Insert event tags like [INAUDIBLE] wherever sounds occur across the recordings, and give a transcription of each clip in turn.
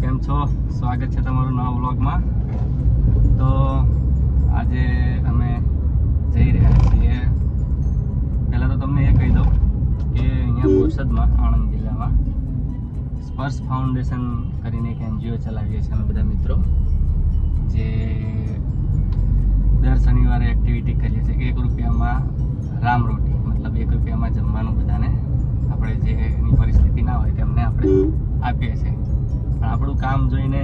કેમ છો? સ્વાગત છે તમારું નવા વ્લોગમાં. તો આજે અમે જઈ રહ્યા છીએ. પહેલાં તો તમને એ કહી દઉં કે અહીંયા બોરસદમાં, આણંદ જિલ્લામાં સ્પર્શ ફાઉન્ડેશન કરીને એક એનજીઓ ચલાવીએ છીએ અમે બધા મિત્રો. જે દર શનિવારે એક્ટિવિટી કરીએ છીએ. એક રૂપિયામાં રામ રોટી, મતલબ એક રૂપિયામાં જમવાનું બધાને આપણે જે એની પરિસ્થિતિ ના હોય તેમને આપણે આપીએ છીએ. આપણું કામ જોઈને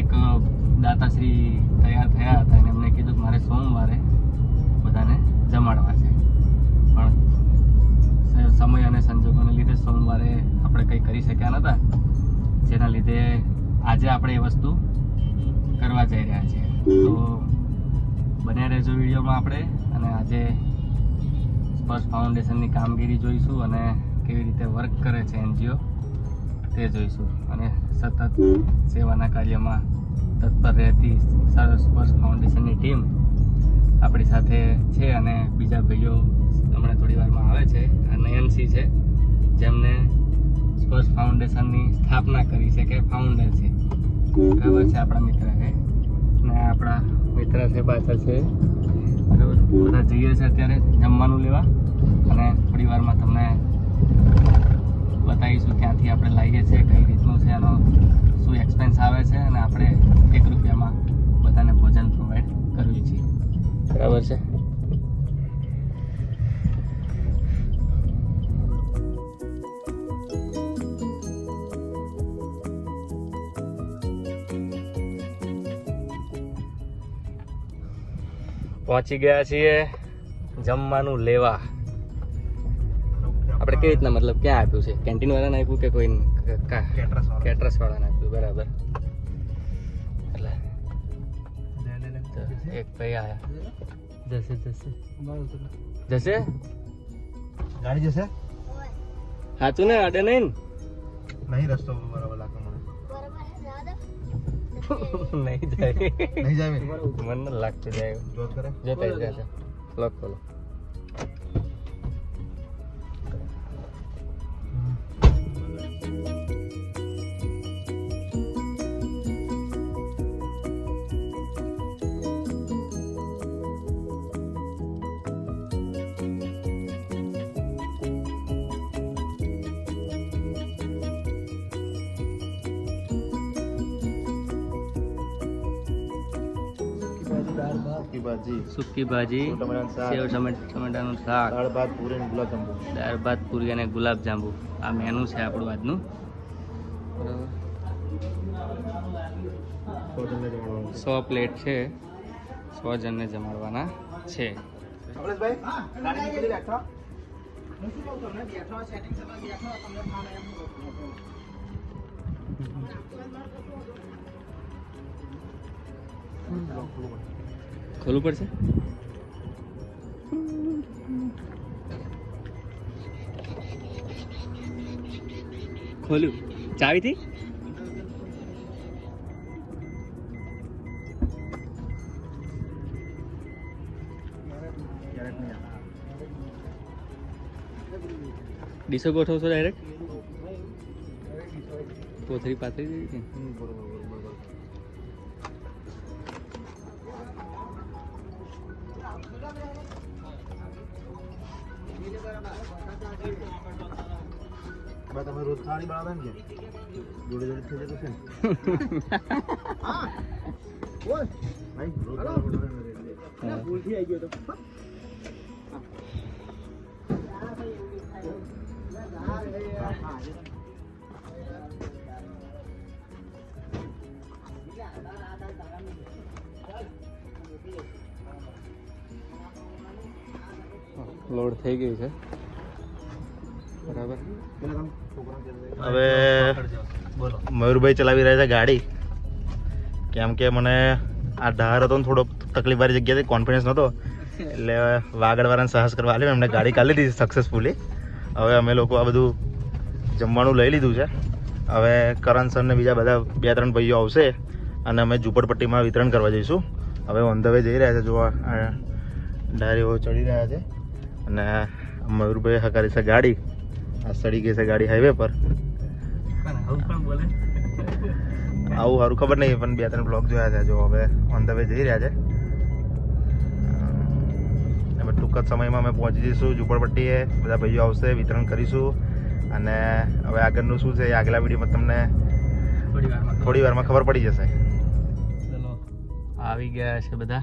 એક દાતાશ્રી તૈયાર થયા હતા અને એમને કીધું કે મારે સોમવારે બધાને જમાડવા છે. પણ સમય અને સંજોગોને લીધે સોમવારે આપણે કંઈ કરી શક્યા નહોતા જેના લીધે આજે આપણે એ વસ્તુ કરવા જઈ રહ્યા છીએ. તો બને રહેજો વિડીયોમાં આપણે અને આજે સ્પર્શ ફાઉન્ડેશનની કામગીરી જોઈશું અને કેવી રીતે વર્ક કરે છે એનજીઓ. તે જોઈશું. અને સતત સેવાના કાર્યમાં તત્પર રહેતી સ- સ્પર્શ ફાઉન્ડેશનની ટીમ આપણી સાથે છે અને બીજા ભાઈઓ હમણાં થોડી વારમાં આવે છે. નયનસિંહ છે, જેમને સ્પર્શ ફાઉન્ડેશનની સ્થાપના કરી છે કે ફાઉન્ડર છે. બરાબર છે આપણા મિત્ર છે ને આપણા મિત્ર છે પાછળ છે. બરાબર. બધા જઈએ છે અત્યારે જમવાનું લેવા. અને થોડી વારમાં તમને બતાવીશું ક્યાંથી આપણે લાવીએ છીએ, કઈ રીતનું છે એનો શું એક્સપેન્સ આવે છે અને આપણે એક રૂપિયામાં બધાને ભોજન પ્રોવાઈડ કરવી છીએ બરાબર છે? પહોંચી ગયા છીએ જમવાનું લેવા. કેવી રીતના મતલબ ક્યાં આપ્યું છે? કેન્ટીન વાળાને આપ્યું કે કોઈ કેટરસ કેટરસ વાળાને? આપ્યું? બરાબર. એટલે એક ભાઈ આયા. જશે જશે. જશે? ગાડી જશે? સાચું ને? અડે નહીં નહીં રસ્તો બરાબર લાગે મને. [LAUGHS] નહીં જાય. નહીં જાય મને લાગતું જાય. જોત કરે. જોતા જશે. લોક ખોલો. સૂકી ભાજી. સૂકી ભાજી શાક. સેવ ટમેટ- ટમેટાનું શાક. દાળ ભાત પૂરી અને ગુલાબ જાંબુ. દાળ ભાત પૂરી અને ગુલાબ જાંબુ. આ મેનુ છે આપણું આજનું. સો સો પ્લેટ છે. સો જણને જમાડવાના છે. ખોલવું પડશે? ખોલ્યું. ચાવીથી? ડીસો ગોઠવશો ડાયરેક્ટ કોથરી પાથરી દીધી બા તમે રોજ થાળી બનાવતા ને જોડે જોડે થઈ જતો છે ને. ભાઈ રોજ ગયો તો. ને. હા. લોડ થઈ ગઈ છે. હવે મયુરભાઈ ચલાવી રહ્યા છે ગાડી. કેમ કે મને આ ધાર હતો ને થોડો તકલીફ વાળી જગ્યાથી કોન્ફિડન્સ નહોતો. એટલે વાગડવાળાને સાહસ કરવા આવ્યો એમને ગાડી કાઢી દીધી સક્સેસફુલી હવે અમે લોકો આ બધું જમવાનું લઈ લીધું છે. હવે કરણ સર ને બીજા બધા બે ત્રણ ભાઈઓ આવશે અને અમે ઝૂંપડપટ્ટીમાં વિતરણ કરવા જઈશું. હવે ઓન ધ વે જઈ રહ્યા છે. જોવા ડાયરીઓ ચડી રહ્યા છે. અને મયુરભાઈ હકારી છે ગાડી. આ સડી ગઈ છે ગાડી હાઈવે પર. આવું સારું ખબર નહીં, પણ બે ત્રણ બ્લોક જોયા છે, જો હવે ઓન ધ વે જઈ રહ્યા છે. અમે ટૂંક જ સમયમાં અમે પહોંચી જઈશું, ઝુંપડપટ્ટીએ. બધા ભાઈઓ આવશે, વિતરણ કરીશું. અને હવે આગળનું શું છે એ આગલા વિડીયોમાં તમને થોડી વારમાં ખબર પડી જશે. આવી ગયા છે બધા.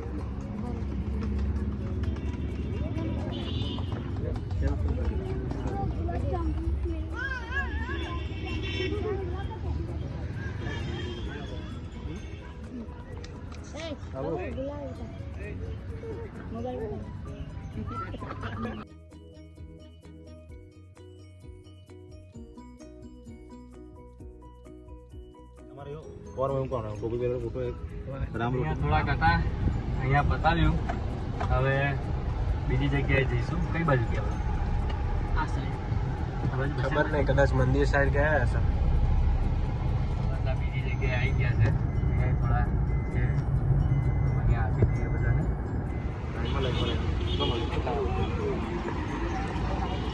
અહીંયા થોડાક હતા. અહીંયા બતાવ્યું. હવે બીજી જગ્યાએ જઈશું. કઈ બાજુ ગયા આ સાઈડ ખબર નહીં કદાચ મંદિર સાઈડ ગયા હશે. બધા બીજી જગ્યાએ આવી ગયા છે. થોડા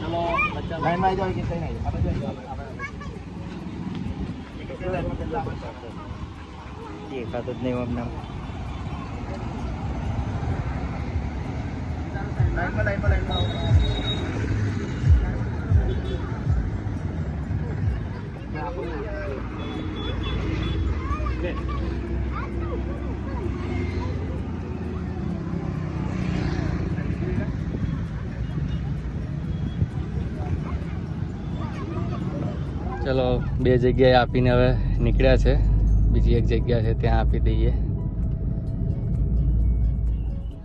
ચલો બચ્ચા લાઈનમાં આવી જાઓ કે કઈ નહીં આપણે જઈએ દેખાતો જ નહીં અમને લાઈનમાં લાઈનમાં લાઈનમાં ચલો બે જગ્યાએ આપીને હવે નીકળ્યા છે. બીજી એક જગ્યા છે ત્યાં આપી દઈએ.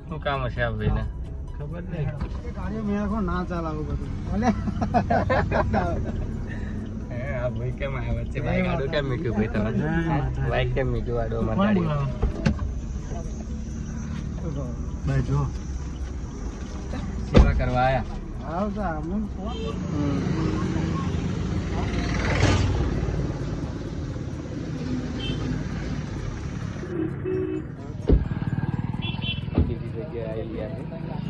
શું કામ હશે આ ભાઈને ખબર નહીં. ગાડીઓ મેળખો ના ચાલે બધું ભલે આ ભાઈ કેમ આવ્યા છે બાઈક આડો કેમ મીઠું ભાઈ તમે હા. બાઈક કેમ મીઠું આડો મારી ગાડી જો. સેવા કરવા આયા? આવતા બીજી જગ્યાએ આવી ગયા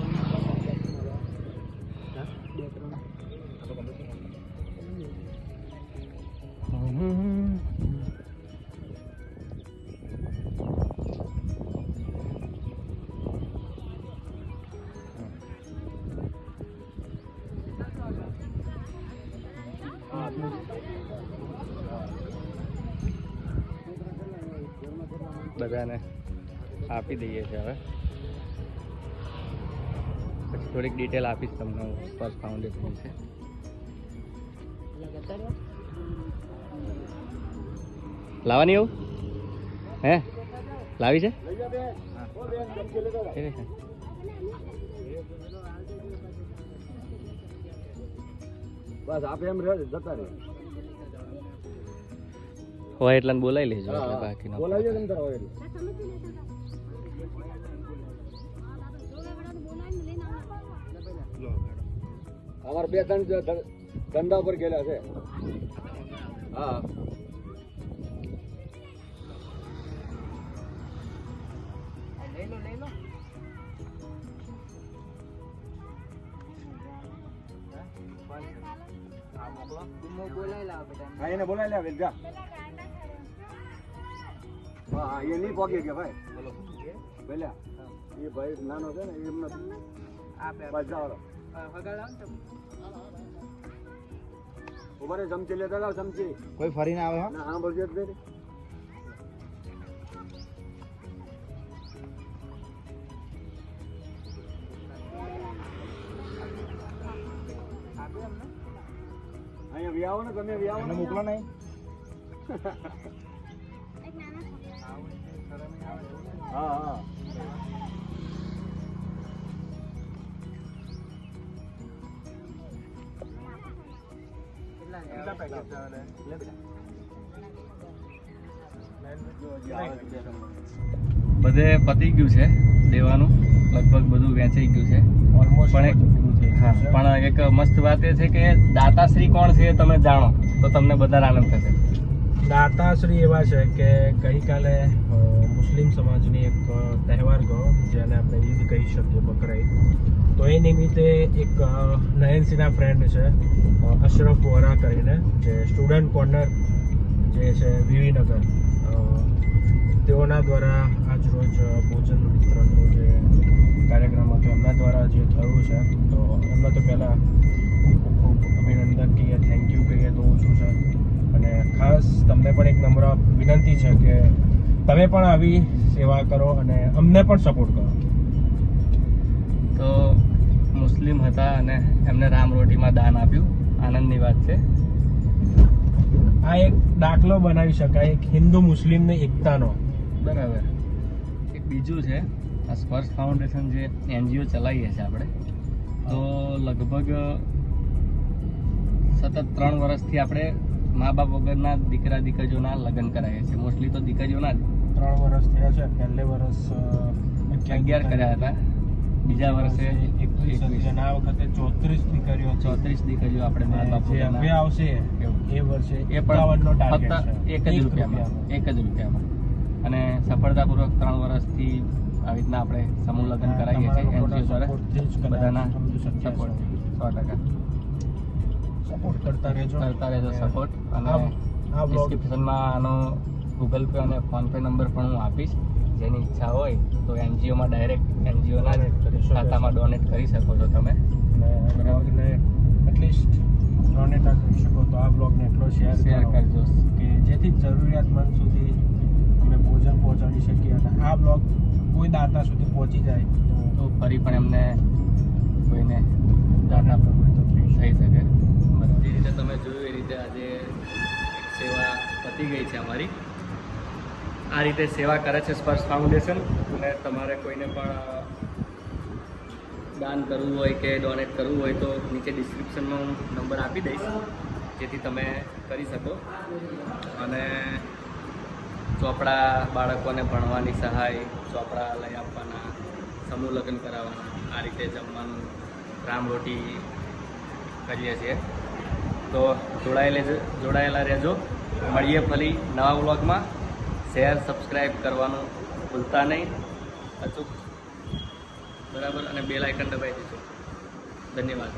બધાને આપી દઈએ છીએ હવે. પછી થોડીક ડિટેલ આપીશ તમને સ્પર્શ ફાઉન્ડેશન છે લાવવાની એવું? હે? લાવી છે? બસ, આપે એમ રહે જતા રહે. હોય એટલા બોલાવી લેજો એટલે બાકીનો બોલાવજો તમ તારા હોય અમારે બે ત્રણ ધંધા પર ગયેલા છે. હા. હા એને બોલાવી લે વેલ જા. હા એ નહીં પોગે કે ભાઈ. પેલા એ ભાઈ નાનો છે ને એમને જાઓ ઊભા રે ચમચી લેતા જાવ ચમચી. કોઈ ફરીને આવે હા? બોલજો જ નહીં વ્યાવો ને તમે વ્યાવો ને મોકલો નહીં. હા હા. કેટલા પેકેટ લે બેટા. બધે પતી ગયું છે દેવાનું. લગભગ બધું વેચાઈ ગયું છે. પણ એક- હા, પણ એક મસ્ત વાત એ છે કે દાતાશ્રી કોણ છે તમે જાણો, તો તમને બધા આનંદ થશે. દાતાશ્રી એવા છે કે ગઈકાલે મુસ્લિમ સમાજની એક તહેવાર ગયો, જેને આપણે ઈદ કહી શકીએ બકરાઈ. તો એ નિમિત્તે એક નયનસિંહના ફ્રેન્ડ છે અશરફ વોરા કરીને, જે સ્ટુડન્ટ કોર્નર જે છે વિવીનગર. તેઓના દ્વારા આજરોજ ભોજન વિતરણનું જે કાર્યક્રમ હતો એમના દ્વારા જે થયું છે તો એમને તો પહેલાં ખૂબ ખૂબ અભિનંદન કહીએ થેન્ક યુ કહીએ તો ઓછું છે. અને ખાસ તમને પણ એક નમ્ર વિનંતી છે કે તમે પણ આવી સેવા કરો અને અમને પણ સપોર્ટ કરો. તો મુસ્લિમ હતા અને એમને રામ રોટીમાં દાન આપ્યું. આનંદની વાત છે. આ એક દાખલો બનાવી શકાય એક હિન્દુ મુસ્લિમની એકતાનો. બરાબર. એક બીજું છે આ સ્પર્શ ફાઉન્ડેશન જે એનજીઓ ચલાવીએ છીએ આપણે તો લગભગ સતત ત્રણ વર્ષથી આપણે મા બાપ વગરના દીકરા દીકરીઓના લગ્ન કરાવીએ છીએ. મોસ્ટલી તો દીકરીઓના જ. ત્રણ વર્ષ થયા છે પહેલે વર્ષ અગિયાર કર્યા હતા. બીજા વર્ષે એકવીસ અને આ વખતે ચોત્રીસ દીકરીઓ ચોત્રીસ દીકરીઓ આપણે મા બાપ હવે આવશે એ વર્ષે એ પણ ફક્ત એક જ રૂપિયામાં. એક જ રૂપિયામાં. અને સફળતાપૂર્વક ત્રણ વર્ષથી આવી રીતના આપણે સમૂહ લગ્ન કરાવીએ છીએ એનજીઓ દ્વારા. બધાના સપોર્ટ સો ટકા. સપોર્ટ કરતા રહેજો. કરતા રહેજો સપોર્ટ અને આ ડિસ્ક્રિપ્શનમાં આનો ગૂગલ પે અને ફોન પે નંબર પણ હું આપીશ. જેની ઈચ્છા હોય તો એનજીઓમાં ડાયરેક્ટ એનજીઓના. ખાતામાં ડોનેટ કરી શકો છો તમે. અને એટલીસ્ટ ડોનેટ કરી શકો તો આ બ્લોગને એટલો શેર શેર કરો કરજો. કે જેથી જરૂરિયાતમંદ સુધી અમે ભોજન પહોંચાડી શકીએ અને આ બ્લોગ કોઈ દાતા સુધી પહોંચી જાય તો ફરી પણ એમને કોઈને દાતા પ્રવૃત્તિ થઈ થઈ શકે. જે રીતે તમે જોયું એ રીતે આજે એક સેવા પતી ગઈ છે અમારી. આ રીતે સેવા કરે છે સ્પર્શ ફાઉન્ડેશન અને તમારે કોઈને પણ દાન કરવું હોય કે ડોનેટ કરવું હોય તો નીચે ડિસ્ક્રિપ્શનમાં હું નંબર આપી દઈશ જેથી તમે કરી શકો. અને ચોપડા બાળકોને ભણવાની સહાય ચોપડા લઈ આપવાના, સમૂહ લગ્ન કરાવવાના. આ રીતે જમવાનું રામ રોટી કરીએ છીએ. તો જોડાયેલે જોડાયેલા રહેજો. મળીએ ફરી નવા વ્લોગમાં. શેર સબસ્ક્રાઈબ કરવાનું ભૂલતા નહીં. અચૂક. બરાબર? અને બેલ આઇકન દબાવી દેજો. ધન્યવાદ.